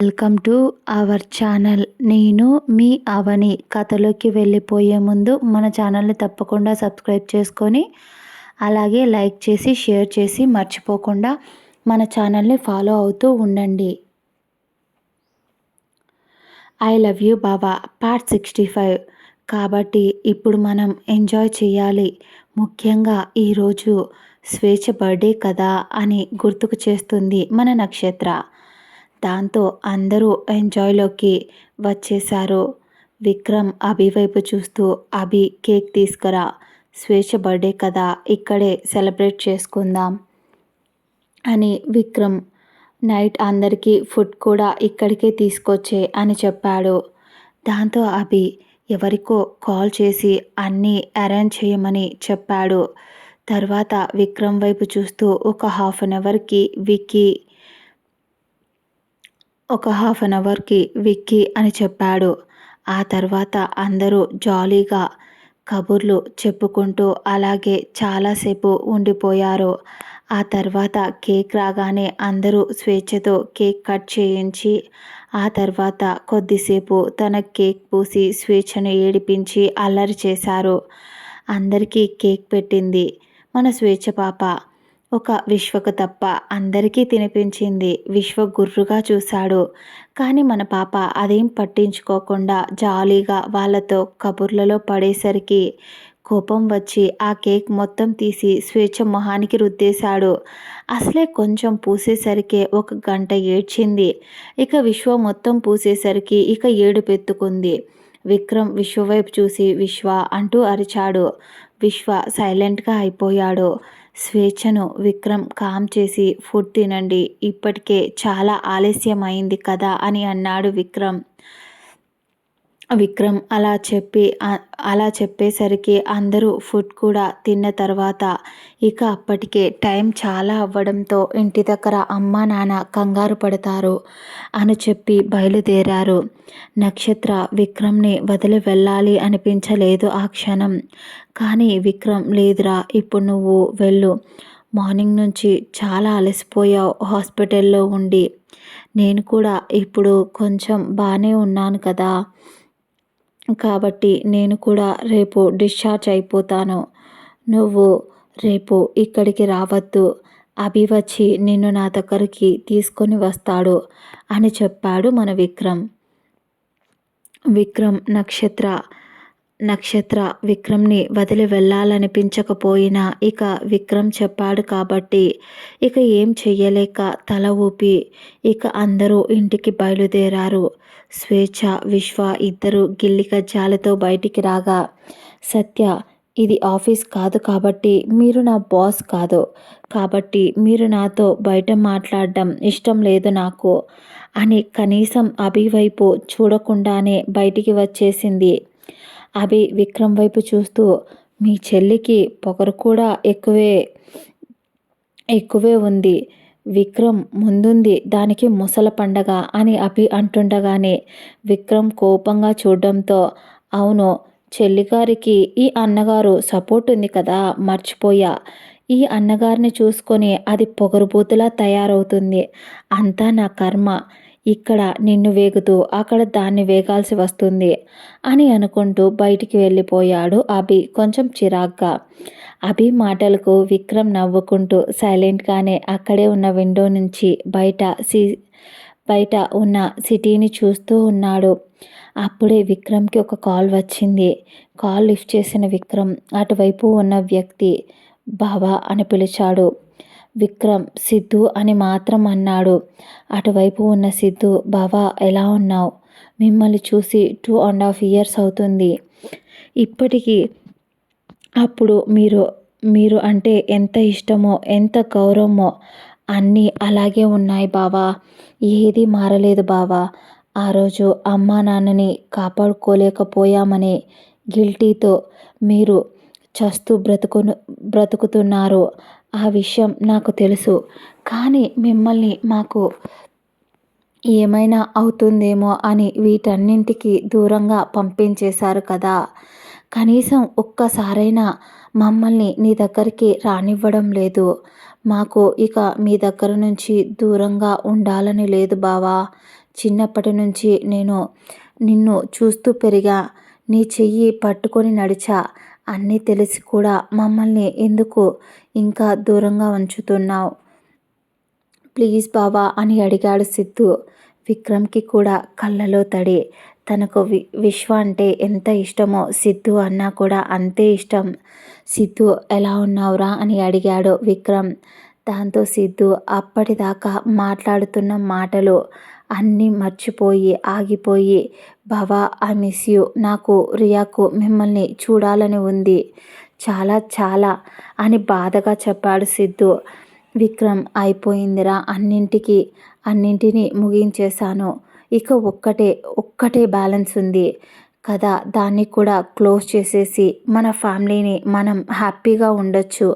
Welcome to our channel నేను మీ అవని కథలోకి వెళ్ళిపోయే ముందు మన ఛానల్ని తప్పకుండా సబ్స్క్రైబ్ చేసుకొని అలాగే లైక్ చేసి షేర్ చేసి మర్చిపోకుండా మన ఛానల్ని ఫాలో అవుతూ ఉండండి. I love you Baba part sixty five కాబట్టి ఇప్పుడు మనం ఎంజాయ్ చేయాలి. ముఖ్యంగా ఈరోజు స్వేచ్ఛ బర్త్డే కదా అని గుర్తుకు చేస్తుంది మన నక్షత్ర. దాంతో అందరూ ఎంజాయ్లోకి వచ్చేశారు. విక్రమ్ అభి వైపు చూస్తూ అభి కేక్ తీసుకురా. స్వేచ్ఛ బర్త్డే కదా ఇక్కడే సెలబ్రేట్ చేసుకుందాం అని విక్రమ్ నైట్ అందరికీ ఫుడ్ కూడా ఇక్కడికే తీసుకొచ్చే అని చెప్పాడు. దాంతో అభి ఎవరికో కాల్ చేసి అన్నీ అరేంజ్ చేయమని చెప్పాడు. తర్వాత విక్రమ్ వైపు చూస్తూ ఒక హాఫ్ అన్ అవర్కి విక్కీ ఒక హాఫ్ అన్ అవర్కి విక్కీ అని చెప్పాడు. ఆ తర్వాత అందరూ జాలీగా కబుర్లు చెప్పుకుంటూ అలాగే చాలాసేపు ఉండిపోయారు. ఆ తర్వాత కేక్ రాగానే అందరూ స్వేచ్ఛతో కేక్ కట్ చేయించి ఆ తర్వాత కొద్దిసేపు తన కేక్ పూసి స్వేచ్ఛను ఏడిపించి అల్లరి చేశారు. అందరికీ కేక్ పెట్టింది. మన స్వేచ్ఛ పాప ఒక విశ్వకు తప్ప అందరికీ తినిపించింది విశ్వ గుర్రుగా చూశాడు. కానీ మన పాప అదేం పట్టించుకోకుండా జాలీగా వాళ్ళతో కబుర్లలో పడేసరికి కోపం వచ్చి ఆ కేక్ మొత్తం తీసి స్వేచ్ఛ మొహానికి రుద్దేశాడు. అసలే కొంచెం పూసేసరికి ఒక గంట ఏడ్చింది. ఇక విశ్వ మొత్తం పూసేసరికి ఇక ఏడు పెత్తుకుంది విక్రమ్ విశ్వ వైపు చూసి విశ్వ అంటూ అరిచాడు. విశ్వ సైలెంట్గా అయిపోయాడు. స్వేచ్ఛను విక్రమ్ కామ్ చేసి ఫుడ్ తినండి ఇప్పటికే చాలా ఆలస్యం అయింది కదా అని అన్నాడు విక్రమ్. విక్రమ్ అలా చెప్పి అలా చెప్పేసరికి అందరూ ఫుడ్ కూడా తిన్న తర్వాత ఇక అప్పటికే టైం చాలా అవ్వడంతో ఇంటి దగ్గర అమ్మ నాన్న కంగారు పడతారు అని చెప్పి బయలుదేరారు. నక్షత్ర విక్రమ్ని వదిలి వెళ్ళాలి అనిపించలేదు ఆ క్షణం. కానీ విక్రమ్ లేదురా ఇప్పుడు నువ్వు వెళ్ళు. మార్నింగ్ నుంచి చాలా అలసిపోయావు హాస్పిటల్లో ఉండి. నేను కూడా ఇప్పుడు కొంచెం బాగానే ఉన్నాను కదా. కాబట్టి నేను కూడా రేపు డిశ్చార్జ్ అయిపోతాను. నువ్వు రేపు ఇక్కడికి రావద్దు. అభి వచ్చి నిన్ను నా దగ్గరికి తీసుకొని వస్తాడు అని చెప్పాడు మన విక్రమ్. విక్రమ్ నక్షత్ర నక్షత్ర విక్రమ్ని వదిలి వెళ్ళాలనిపించకపోయినా ఇక విక్రమ్ చెప్పాడు కాబట్టి ఇక ఏం చెయ్యలేక తల ఊపి ఇక అందరూ ఇంటికి బయలుదేరారు. స్వేచ్ఛ విశ్వ ఇద్దరు గిల్లి జాలతో బయటికి రాగా సత్య ఇది ఆఫీస్ కాదు కాబట్టి మీరు నా బాస్ కాదు. కాబట్టి మీరు నాతో బయట మాట్లాడడం ఇష్టం లేదు నాకు అని కనీసం అభి వైపు చూడకుండానే బయటికి వచ్చేసింది. అభి విక్రమ్ వైపు చూస్తూ మీ చెల్లికి పొగరు కూడా ఎక్కువే ఎక్కువే ఉంది. విక్రమ్ ముందుంది. దానికి ముసల పండగ అని అభి అంటుండగానే విక్రమ్ కోపంగా చూడడంతో అవును చెల్లిగారికి ఈ అన్నగారు సపోర్ట్ ఉంది కదా మర్చిపోయా. ఈ అన్నగారిని చూసుకొని అది పొగరుబూతులా తయారవుతుంది. అంతా నా కర్మ. ఇక్కడ నిన్ను వేగుతూ అక్కడ దాన్ని వేగాల్సి వస్తుంది అని అనుకుంటూ బయటికి వెళ్ళిపోయాడు అభి కొంచెం చిరాగ్గా. అభి మాటలకు విక్రమ్ నవ్వుకుంటూ సైలెంట్గానే అక్కడే ఉన్న విండో నుంచి బయట సి బయట ఉన్న సిటీని చూస్తూ ఉన్నాడు. అప్పుడే విక్రమ్కి ఒక కాల్ వచ్చింది. కాల్ లిఫ్ట్ చేసిన విక్రమ్ అటువైపు ఉన్న వ్యక్తి బాబా అని పిలిచాడు. విక్రమ్ సిద్ధు అని మాత్రం అన్నాడు. అటువైపు ఉన్న సిద్ధు బావా ఎలా ఉన్నావు? మిమ్మల్ని చూసి టూ అండ్ హాఫ్ ఇయర్స్ అవుతుంది. ఇప్పటికీ అప్పుడు మీరు మీరు అంటే ఎంత ఇష్టమో ఎంత గౌరవమో అన్నీ అలాగే ఉన్నాయి బావా. ఏది మారలేదు బావా. ఆ రోజు అమ్మా నాన్నని కాపాడుకోలేకపోయామనే గిల్టీతో మీరు చస్తూ బ్రతుకును బ్రతుకుతున్నారు. ఆ విషయం నాకు తెలుసు. కానీ మిమ్మల్ని మాకు ఏమైనా అవుతుందేమో అని వీటన్నింటికి దూరంగా పంపించేశారు కదా. కనీసం ఒక్కసారైనా మమ్మల్ని నీ దగ్గరికి రానివ్వడం లేదు. మాకు ఇక మీ దగ్గర నుంచి దూరంగా ఉండాలని లేదు బావా. చిన్నప్పటి నుంచి నేను నిన్ను చూస్తూ పెరిగా నీ చెయ్యి పట్టుకొని నడిచా అన్నీ తెలిసి కూడా మమ్మల్ని ఎందుకు ఇంకా దూరంగా ఉంచుతున్నావు? ప్లీజ్ బాబా అని అడిగాడు సిద్ధు. విక్రమ్కి కూడా కళ్ళలో తడి. తనకు వి విశ్వ అంటే ఎంత ఇష్టమో సిద్ధు అన్నా కూడా అంతే ఇష్టం. సిద్ధు ఎలా ఉన్నావురా అని అడిగాడు విక్రమ్. దాంతో సిద్ధు అప్పటిదాకా మాట్లాడుతున్న మాటలు అన్నీ మర్చిపోయి ఆగిపోయి భవ ఐ మిస్ యూ నాకు రియాకు మిమ్మల్ని చూడాలని ఉంది. చాలా చాలా అని బాధగా చెప్పాడు సిద్ధు. విక్రమ్ అయిపోయిందిరా. అన్నింటికి అన్నింటినీ ముగించేశాను. ఇక ఒక్కటే ఒక్కటే బ్యాలెన్స్ ఉంది. కదా దాన్ని కూడా క్లోజ్ చేసేసి మన ఫ్యామిలీని మనం హ్యాపీగా ఉండొచ్చు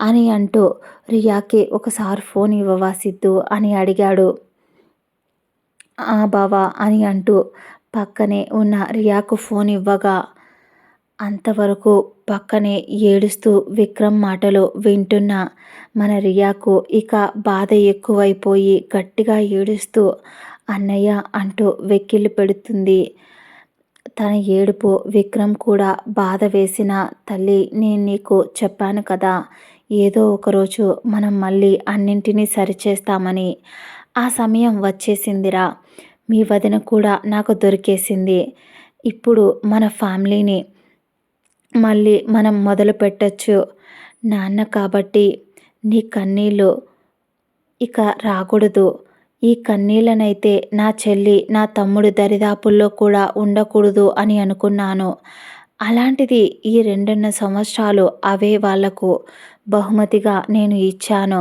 అని అంటూ రియాకి ఒకసారి ఫోన్ ఇవ్వవా సిద్ధు అని అడిగాడు. బావా అని అంటూ పక్కనే ఉన్న రియాకు ఫోన్ ఇవ్వగా అంతవరకు పక్కనే ఏడుస్తూ విక్రమ్ మాటలు వింటున్న మన రియాకు ఇక బాధ ఎక్కువైపోయి గట్టిగా ఏడుస్తూ అన్నయ్య అంటూ వెక్కిళ్ళు పెడుతుంది. తన ఏడుపు విక్రమ్ కూడా బాధ వేసిన తల్లి నేను నీకు చెప్పాను కదా ఏదో ఒకరోజు మనం మళ్ళీ అన్నింటినీ సరిచేస్తామని. ఆ సమయం వచ్చేసిందిరా. మీ వదిన కూడా నాకు దొరికేసింది. ఇప్పుడు మన ఫ్యామిలీని మళ్ళీ మనం మొదలు పెట్టచ్చు. నాన్న కాబట్టి నీ కన్నీళ్ళు ఇక రాకూడదు. ఈ కన్నీళ్ళనైతే నా చెల్లి నా తమ్ముడు దరిదాపుల్లో కూడా ఉండకూడదు అని అనుకున్నాను. అలాంటిది ఈ రెండున్న సంవత్సరాలు అవే వాళ్ళకు. బహుమతిగా నేను ఇచ్చాను.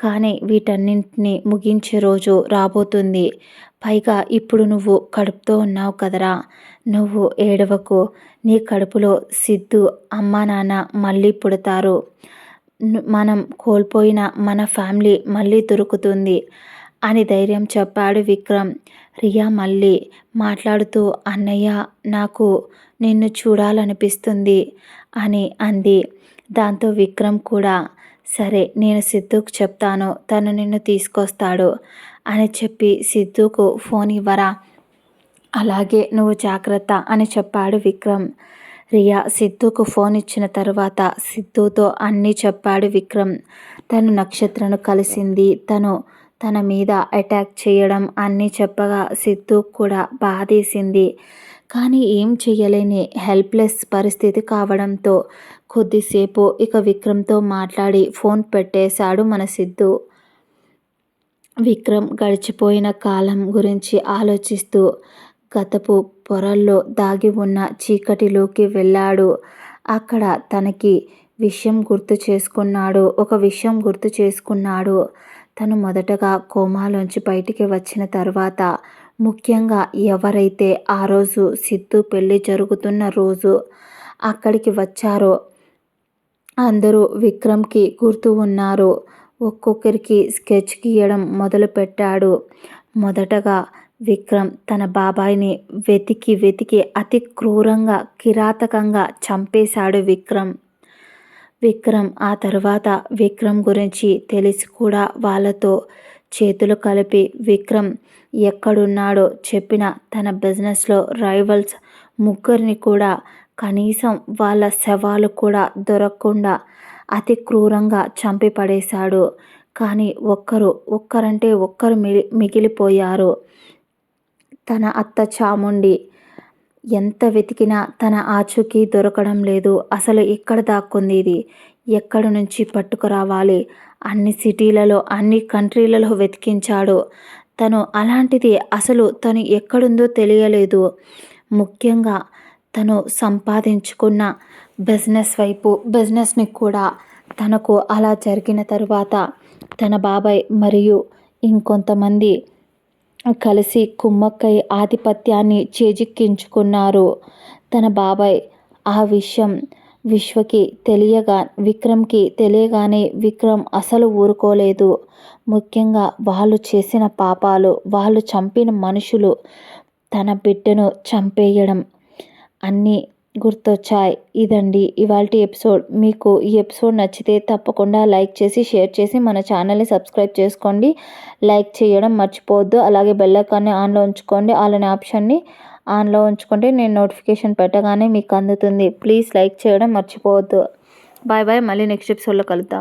కానీ వీటన్నింటినీ ముగించే రోజు రాబోతుంది. పైగా ఇప్పుడు నువ్వు కడుపుతో ఉన్నావు కదరా. నువ్వు ఏడవకు. నీ కడుపులో సిద్ధు అమ్మ నాన్న మళ్ళీ పుడతారు. మనం కోల్పోయిన మన ఫ్యామిలీ మళ్ళీ దొరుకుతుంది అని ధైర్యం చెప్పాడు విక్రమ్. రియా మళ్ళీ మాట్లాడుతూ అన్నయ్య నాకు నిన్ను చూడాలనిపిస్తుంది అని అంది. దాంతో విక్రమ్ కూడా సరే నేను సిద్ధుకు చెప్తాను తను నిన్ను తీసుకొస్తాడు అని చెప్పి సిద్ధుకు ఫోన్ ఇవ్వరా? అలాగే నువ్వు జాగ్రత్త అని చెప్పాడు విక్రమ్. రియా సిద్ధుకు ఫోన్ ఇచ్చిన తర్వాత సిద్ధుతో అన్నీ చెప్పాడు విక్రమ్. తను నక్షత్రను కలిసింది తను తన మీద అటాక్ చేయడం అన్నీ చెప్పగా సిద్ధు కూడా బాధేసింది. కానీ ఏం చేయలేని హెల్ప్లెస్ పరిస్థితి కావడంతో కొద్దిసేపు ఇక విక్రమ్తో మాట్లాడి ఫోన్ పెట్టేశాడు మన సిద్ధు. విక్రమ్ గడిచిపోయిన కాలం గురించి ఆలోచిస్తూ గతపు పొరల్లో దాగి ఉన్న చీకటిలోకి వెళ్ళాడు. అక్కడ తనకి విషయం గుర్తు చేసుకున్నాడు. ఒక విషయం గుర్తు చేసుకున్నాడు. తను మొదటగా కోమాలోంచి బయటికి వచ్చిన తర్వాత ముఖ్యంగా ఎవరైతే ఆ రోజు సిద్ధు పెళ్ళి జరుగుతున్న రోజు అక్కడికి వచ్చారో అందరూ విక్రమ్కి గుర్తు ఉన్నారు. ఒక్కొక్కరికి స్కెచ్ గీయడం మొదలుపెట్టాడు. మొదటగా విక్రమ్ తన బాబాయిని వెతికి వెతికి అతి క్రూరంగా కిరాతకంగా చంపేశాడు విక్రమ్. విక్రమ్ ఆ తర్వాత విక్రమ్ గురించి తెలిసి కూడా వాళ్ళతో చేతులు కలిపి విక్రమ్ ఎక్కడున్నాడో చెప్పిన తన బిజినెస్లో రైవల్స్ ముగ్గురిని కూడా కనీసం వాళ్ళ శవాలు కూడా దొరకకుండా అతి క్రూరంగా చంపి పడేశాడు కానీ ఒక్కరు ఒక్కరంటే ఒక్కరు మిగిలిపోయారు. తన అత్త చాముండి ఎంత వెతికినా తన ఆచూకీ దొరకడం లేదు. అసలు ఎక్కడ దాక్కుంది ఇది? ఎక్కడి నుంచి పట్టుకురావాలి? అన్ని సిటీలలో అన్ని కంట్రీలలో వెతికించాడు. తను అలాంటిది అసలు తను ఎక్కడుందో తెలియలేదు. ముఖ్యంగా తను సంపాదించుకున్న బిజినెస్ వైపు బిజినెస్ని కూడా తనకు అలా జరిగిన తర్వాత తన బాబాయ్ మరియు ఇంకొంతమంది కలిసి కుమ్మక్కై ఆధిపత్యాన్ని చేజిక్కించుకున్నారు. తన బాబాయ్ ఆ విషయం విశ్వకి తెలియగా విక్రమ్కి తెలియగానే విక్రమ్ అసలు ఊరుకోలేదు. ముఖ్యంగా వాళ్ళు చేసిన పాపాలు వాళ్ళు చంపిన మనుషులు తన బిడ్డను చంపేయడం అన్నీ గుర్తొచ్చాయి. ఇదండి ఇవాళ ఎపిసోడ్. మీకు ఈ ఎపిసోడ్ నచ్చితే తప్పకుండా లైక్ చేసి షేర్ చేసి మన ఛానల్ని సబ్స్క్రైబ్ చేసుకోండి. లైక్ చేయడం మర్చిపోవద్దు. అలాగే బెల్లకాన్ని ఆన్లో ఉంచుకోండి. వాళ్ళని ఆప్షన్ని ఆన్లో ఉంచుకుంటే నేను నోటిఫికేషన్ పెట్టగానే మీకు అందుతుంది. ప్లీజ్ లైక్ చేయడం మర్చిపోవద్దు. Bye bye. మళ్ళీ నెక్స్ట్ ఎపిసోడ్లో కలుద్దాం.